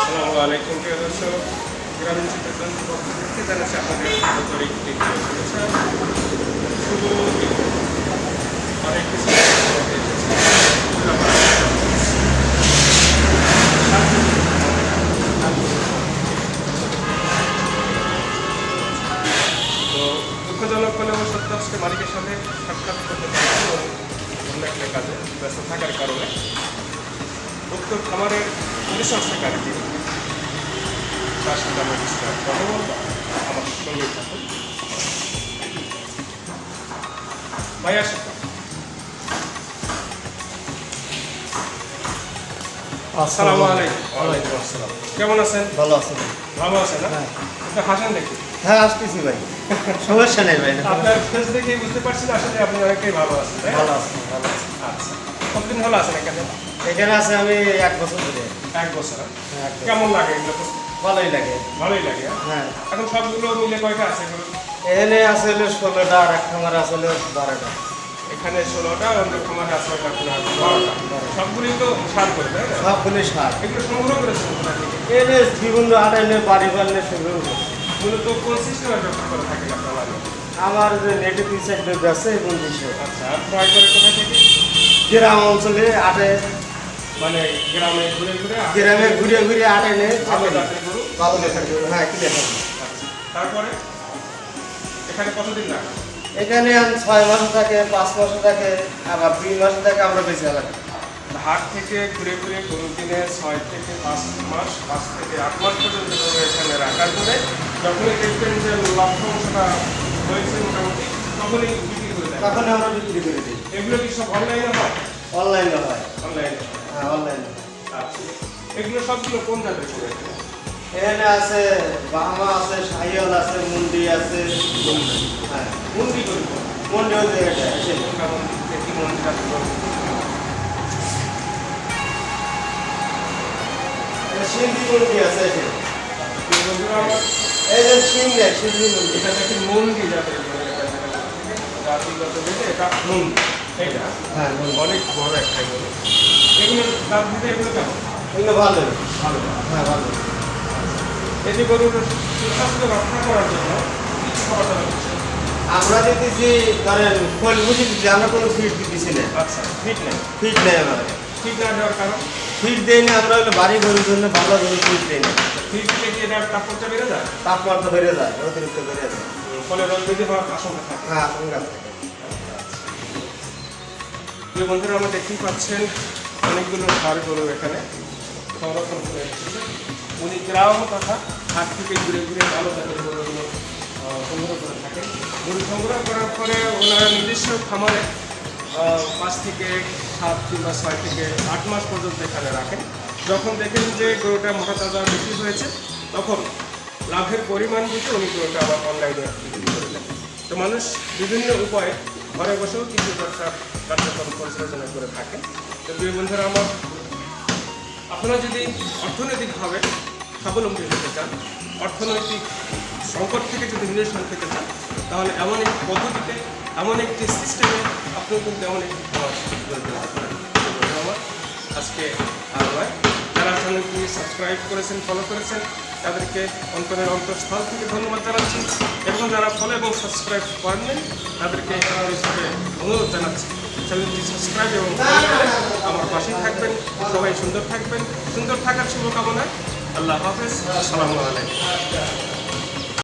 আসসালামু আলাইকুম, প্রিয় দর্শক। গ্রামীণ চিত্রতন পক্ষ থেকে জানাচ্ছি আপনাদের শুভেচ্ছা। শুভ দিন। অনেক কিছু। তো দুঃখজনক হলেও সত্য, আজকে একটা কাজে ব্যস্ত থাকার কারণে। উক্ত খামারের পরিসংস্থাকারী তার সাথে আমরা কিছুটা কথা বলব আমার সঙ্গে থাকুন ভাই আসুন আসসালামু আলাইকুম। আসসালাম। কেমন আছেন? ভালো আছেন ভালো আছেন হ্যাঁ। হাসান দেখি। হ্যাঁ আসতেছি ভাই। সমস্যা নেই ভাই আপনার ফেস দেখেই বুঝতে পারছি আসলে আপনি অনেকটাই ভালো আছেন ভালো আছেন ভালো আছেন আচ্ছা। কতদিন হলো আছেন এখানে? এখানে আছে আমি এক বছর ধরে। এক বছর। কেমন লাগে এগুলো ভালোই লাগে। ভালোই লাগে হ্যাঁ? হ্যাঁ। এখন সবগুলো মিলে কয়টা আছে এখানে? আসলে ষোলোটা আর এক খামার আসলে বারোটা। এখানে ষোলোটা অন্য খামারে আছে বারোটা। সবগুলোই তো সার করে তাই না? সবগুলি সার। এগুলো সংগ্রহ এনে বিভিন্ন আড়াইনে বাড়ি বাড়লে মূলত কোন সিস্টেমে ব্যবহার করে আপনারা আমার যে নেগেটিভ সাইড আছে এবং দিশে আচ্ছা ক্রয় করে কোথা থেকে? গ্রাম অঞ্চলে আটে মানে গ্রামে ঘুরে ঘুরে গ্রামে ঘুরে ঘুরে ভালো জাতের গরু ভালো যায় হ্যাঁ থাকি আচ্ছা তারপরে? এখানে কতদিন লাগে? এখানে ছয় মাসে থাকে পাঁচ মাসে থাকে আবার দুই মাসে থাকে আমরা বেশি আলাদা হাট থেকে ঘুরে ঘুরে গরু কিনে ছয় থেকে পাঁচ মাস পাঁচ থেকে আট মাস পর্যন্ত এখানে রাখার পরে যখনই দেখবেন যে লক্ষ্য অংশটা হয়েছে মোটামুটি তখনই বিক্রি করে দেয়। তখন আমরা বিক্রি করে দিই। এগুলো কি সব অনলাইনে হয়? অনলাইনে হয়। অনলাইনে হ্যাঁ। অনলাইনে আচ্ছা। এগুলো সবগুলো কোন জাতের করে এখানে আছে বাহামা আছে সাহিয়াল আছে মুন্ডি আছে। হ্যাঁ মুন্ডি গরু মুন্ডি দেখি মন্দির আছে এটা সিন্ধি মুন্ডি আছে এই গরুগুলো আমার এই যে সিন্ধি সিন্ধি মুন্ডি। এটা জাতিগত হ্যাঁ অনেক বড় একটা এগুলো দাম দিতে এগুলো কেমন? এগুলো ভালো ভালো। হ্যাঁ ভালো। যে গরুর সুস্বাস্থ্য রক্ষা করার জন্য কিছু দাওয়া করছে। আমরা দিতেছি ধরেন খোল বুঝি দিচ্ছি আমরা কোনো ফিট দিতেছি না। আচ্ছা ফিট নেই। ফিট নেই আমরা ফিট না দেওয়ার কারণ? ফিট দেই না আমরা হলো বাড়ি ঘরের জন্য ভালো ফিট দেই না। ফিট দিলে কি এটা তাপমাত্রা বেড়ে যায়? তাপমাত্রা বেড়ে যায় অতিরিক্ত বেড়ে যায়। ফলে রোগ ব্যাধি হওয়ার আশঙ্কা থাকে। হ্যাঁ আশঙ্কা থাকে। বন্ধুরা আমরা দেখতেই পাচ্ছেন অনেকগুলো সার গরু এখানে। সংরক্ষণ করে উনি গ্রাম তথা হাট থেকে ঘুরে ঘুরে ভালো জাতের গরুগুলো সংগ্রহ করে থাকেন। গরু সংগ্রহ করার পরে ওনারা নিজস্ব খামারে পাঁচ থেকে সাত কিংবা ছয় থেকে আট মাস পর্যন্ত এখানে রাখেন। যখন দেখেন যে গরুটা মোটা তাজা বিক্রি হয়েছে, তখন লাভের পরিমাণ বুঝে উনি গরুটা আবার অনলাইনে বিক্রি করে দেন। তো মানুষ বিভিন্ন উপায়ে ঘরে বসেও কিছু ব্যবসা কার্যক্রম পরিচালনা করে থাকেন। তো প্রিয় বন্ধুরা, আমার আপনারা যদি অর্থনৈতিকভাবে স্বাবলম্বী হতে চান, অর্থনৈতিক সংকট থেকে যদি নিরসন পেতে চান তাহলে এমন একটি পদ্ধতিতে, এমন একটি সিস্টেমে আপনি কিন্তু এমন একটি তুলতে পারেন আমার আজকে আর নয়। যারা চ্যানেলটি সাবস্ক্রাইব করেছেন ফলো করেছেন, তাদেরকে অন্তরের অন্তঃস্থল থেকে ধন্যবাদ জানাচ্ছি। এবং যারা ফলো এবং সাবস্ক্রাইব করেননি, তাদেরকে অনুরোধ জানাচ্ছি। চ্যানেলটি সাবস্ক্রাইব এবং আমার থাকবেন সবাই সুন্দর থাকবেন। সুন্দর থাকার শুভকামনা আল্লাহ হাফেজ। আসসালামু আলাইকুম।